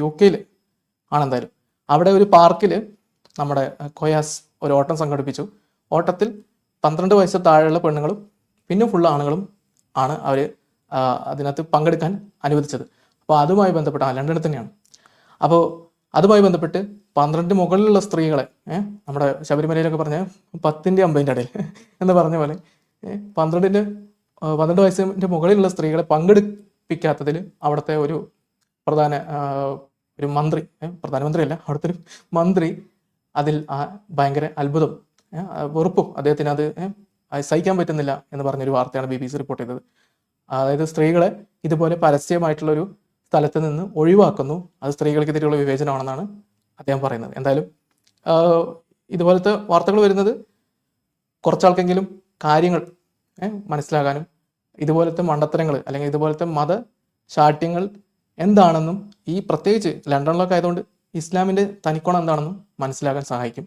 U കെയിൽ ആണെന്തായാലും. അവിടെ ഒരു പാർക്കിൽ നമ്മുടെ കൊയാസ് ഒരു ഓട്ടം സംഘടിപ്പിച്ചു. ഓട്ടത്തിൽ പന്ത്രണ്ട് വയസ്സ് താഴെയുള്ള പെണ്ണുങ്ങളും പിന്നെ ഫുൾ ആണുങ്ങളും ആണ് അവർ അതിനകത്ത് പങ്കെടുക്കാൻ അനുവദിച്ചത്. അപ്പോൾ അതുമായി ബന്ധപ്പെട്ട് ആ ലണ്ടനിൽ തന്നെയാണ്. അപ്പോൾ അതുമായി ബന്ധപ്പെട്ട് പന്ത്രണ്ട് മുകളിലുള്ള സ്ത്രീകളെ നമ്മുടെ ശബരിമലയിലൊക്കെ പറഞ്ഞ പത്തിന്റെ അമ്പതിന്റെ ഇടയിൽ എന്ന് പറഞ്ഞ പോലെ പന്ത്രണ്ടിന്റെ പന്ത്രണ്ട് വയസ്സിന്റെ മുകളിലുള്ള സ്ത്രീകളെ പങ്കെടുപ്പിക്കാത്തതിൽ അവിടുത്തെ ഒരു പ്രധാന ഒരു മന്ത്രി പ്രധാനമന്ത്രി അല്ല അവിടുത്തെ ഒരു മന്ത്രി അതിൽ ഭയങ്കര അത്ഭുതം വെറുപ്പും അദ്ദേഹത്തിന് അത് സഹിക്കാൻ പറ്റുന്നില്ല എന്ന് പറഞ്ഞൊരു വാർത്തയാണ് ബി ബി സി റിപ്പോർട്ട് ചെയ്തത്. അതായത് സ്ത്രീകളെ ഇതുപോലെ പരസ്യമായിട്ടുള്ള ഒരു സ്ഥലത്ത് നിന്ന് ഒഴിവാക്കുന്നു. അത് സ്ത്രീകൾക്കെതിരെയുള്ള വിവേചനമാണെന്നാണ് അദ്ദേഹം പറയുന്നത്. എന്തായാലും ഇതുപോലത്തെ വാർത്തകൾ വരുന്നത് കുറച്ചാൾക്കെങ്കിലും കാര്യങ്ങൾ മനസ്സിലാകാനും ഇതുപോലത്തെ മണ്ടത്തരങ്ങൾ അല്ലെങ്കിൽ ഇതുപോലത്തെ മത ശാഠ്യങ്ങൾ എന്താണെന്നും ഈ പ്രത്യേകിച്ച് ലണ്ടനിലൊക്കെ ആയതുകൊണ്ട് ഇസ്ലാമിന്റെ തനിക്കോണം എന്താണെന്നും മനസ്സിലാക്കാൻ സഹായിക്കും.